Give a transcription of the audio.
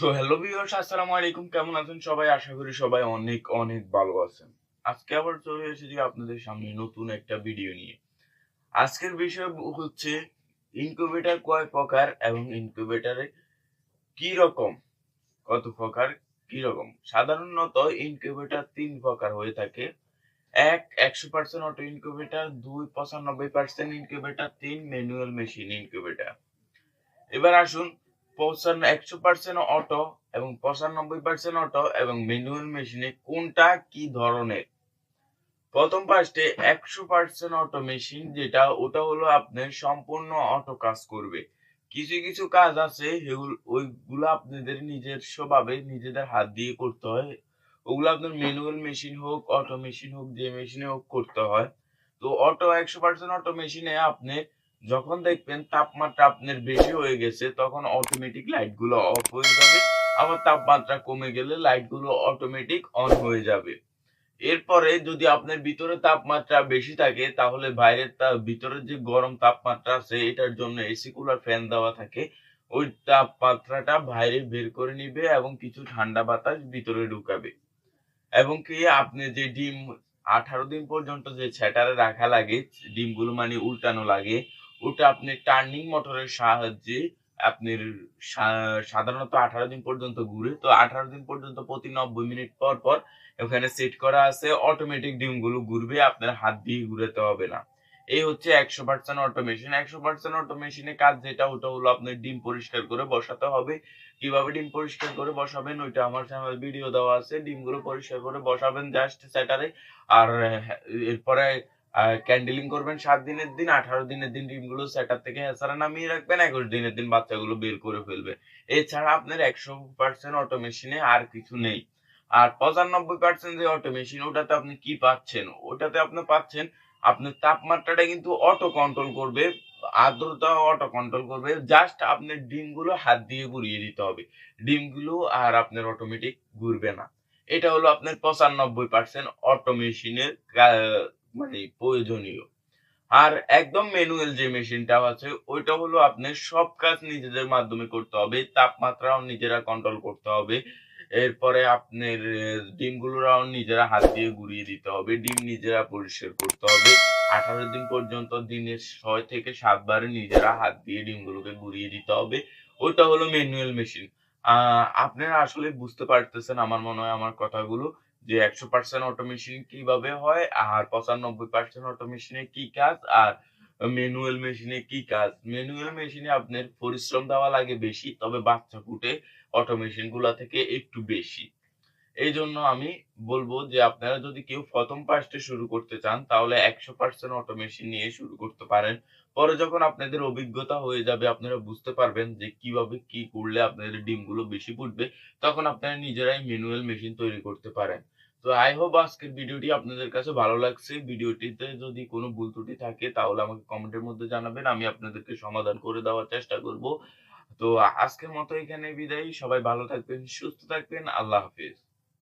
তো hello viewers আসসালামু আলাইকুম। কেমন আছেন সবাই? আশা করি সবাই অনেক অনেক ভালো আছেন। আজকে আবার চলে এসেছি আপনাদের সামনে নতুন একটা ভিডিও নিয়ে। আজকের বিষয় হচ্ছে ইনকিউবেটর কয় প্রকার এবং ইনকিউবেটরে কি রকম? কত প্রকার, কি রকম? সাধারণত ইনকিউবেটর তিন প্রকার হয়ে থাকে। এক, একশো পার্সেন্ট অটো ইনকিউবেটর দুই, পঁচানব্বই পার্সেন্ট ইনকিউবেটর তিন ম্যানুয়াল মেশিন ইনকিউবেটর এবার আসুন পঁচান্ন একশো পার্সেন্ট অটো এবং পঁচানব্বই পার্সেন্ট অটো এবং ম্যানুয়াল মেশিনে কোনটা কি ধরনের? প্রথম পার্টে একশো পার্সেন্ট অটো মেশিন যেটা, ওটা হলো আপনার সম্পূর্ণ অটো কাজ করবে। কিছু কিছু কাজ আছে ওইগুলো আপনাদের নিজস্ব ভাবে নিজেদের হাত দিয়ে করতে হয়। ওগুলো আপনার ম্যানুয়াল মেশিন হোক অটো মেশিন হোক, যে মেশিনে হোক করতে হয়। তো অটো একশো পার্সেন্ট অটো মেশিনে আপনি যখন দেখবেন তাপমাত্রা আপনার বেশি হয়ে গেছে, তখন অটোমেটিক লাইটগুলো অফ হয়ে যাবে। আবার তাপমাত্রা কমে গেলে লাইটগুলো অটোমেটিক অন হয়ে যাবে। এরপরে যদি আপনার ভিতরে তাপমাত্রা বেশি থাকে, তাহলে বাইরের তা- ভিতরের যে গরম তাপমাত্রা আছে, এটার জন্য এসি কুলার ফ্যান দেওয়া থাকে। ওই তাপমাত্রাটা বাইরে বের করে নিবে এবং কিছু ঠান্ডা বাতাস ভিতরে ঢুকাবে। এবং কি, আপনি যে ডিম আঠারো দিন পর্যন্ত যে ছ্যাটারে রাখা লাগে, ডিমগুলো মানে উল্টানো লাগে ওটা আপনি টার্নিং মোটরের সাহায্যে আপনার সাধারণত আঠারো দিন পর্যন্ত ঘুরে, তো আঠারো দিন পর্যন্ত প্রতি নব্বই মিনিট পর পর ওখানে সেট করা আছে অটোমেটিক ডিমগুলো ঘুরবে, আপনার হাত দিয়ে ঘুরাতে হবে না। এই হচ্ছে একশো পার্সেন্ট অটোমেশন একশো পার্সেন্ট অটোমেশনের কাজ যেটা, ওটা হলো আপনার ডিম পরিষ্কার করে বসাতে হবে। কীভাবে ডিম পরিষ্কার করে বসাবেন, ওইটা আমার চ্যানেল ভিডিও দেওয়া আছে। ডিমগুলো পরিষ্কার করে বসাবেন জাস্ট সেটারে। আর এরপরে ক্যান্ডেলিং করবেন সাত দিনের দিন, আঠারো দিনের দিন ডিমগুলো সেটার থেকে হেসারা নামিয়ে রাখবেন, একুশ দিনের দিন বাচ্চাগুলো বের করে ফেলবে এছাড়া আপনার একশো পার্সেন্ট অটোমেশনে আর কিছু নেই। আর পঁচানব্বই পার্সেন্ট যে অটোমেশন ওটাতে আপনি কি পাচ্ছেন? ওটাতে আপনি পাচ্ছেন, আপনার তাপমাত্রাটা কিন্তু অটো কন্ট্রোল করবে, আর্দ্রতা অটো কন্ট্রোল করবে জাস্ট আপনার ডিমগুলো হাত দিয়ে ঘুরিয়ে দিতে হবে। ডিমগুলো আর আপনার অটোমেটিক ঘুরবে না। এটা হলো আপনার পঁচানব্বই পার্সেন্ট অটোমেশনের মানে প্রয়োজনীয়। আর একদম ম্যানুয়াল যে মেশিনটা আছে, ওইটা হলো আপনার সব কাজ নিজেদের মাধ্যমে করতে হবে, তাপমাত্রাও নিজেরা কন্ট্রোল করতে হবে। এরপরে আপনার ডিমগুলোরাও নিজেরা হাত দিয়ে ঘুরিয়ে দিতে হবে, ডিম নিজেরা পরিষ্কার করতে হবে। আঠারো দিন পর্যন্ত দিনে ছয় থেকে সাতবার নিজেরা হাত দিয়ে ডিমগুলোকে ঘুরিয়ে দিতে হবে। ওইটা হলো ম্যানুয়াল মেশিন আপনারা আসলে বুঝতে পারতেছেন আমার মনে হয় আমার কথাগুলো। যে একশো পার্সেন্ট অটোমেশন কীভাবে হয়, আর পঁচানব্বই পার্সেন্ট অটোমেশনে কি কাজ, আর ম্যানুয়াল মেশিনে কি কাজ? ম্যানুয়াল মেশিনে আপনার পরিশ্রম দেওয়া লাগে বেশি, তবে বাচ্চা ফুটে অটোমেশনগুলা থেকে একটু বেশি। এই জন্য আমি বলব যে আপনারা যদি কেউ প্রথম পার্টে শুরু করতে চান, তাহলে একশো পার্সেন্ট অটোমেশন নিয়ে শুরু করতে পারেন। পরে যখন আপনাদের অভিজ্ঞতা হয়ে যাবে, আপনারা বুঝতে পারবেন যে কীভাবে কি করলে আপনাদের ডিমগুলো বেশি ফুটবে, তখন আপনারা নিজেরাই ম্যানুয়াল মেশিন তৈরি করতে পারেন। তো আই হোপ আজকের ভিডিওটি আপনাদের কাছে ভালো লাগছে। ভিডিওটিতে যদি কোনো ভুল ত্রুটি থাকে, তাহলে আমাকে কমেন্টের মধ্যে জানাবেন, আমি আপনাদেরকে সমাধান করে দেওয়ার চেষ্টা করব। তো আজকের মতো এখানে বিদায়। সবাই ভালো থাকবেন, সুস্থ থাকবেন। আল্লাহ হাফিজ।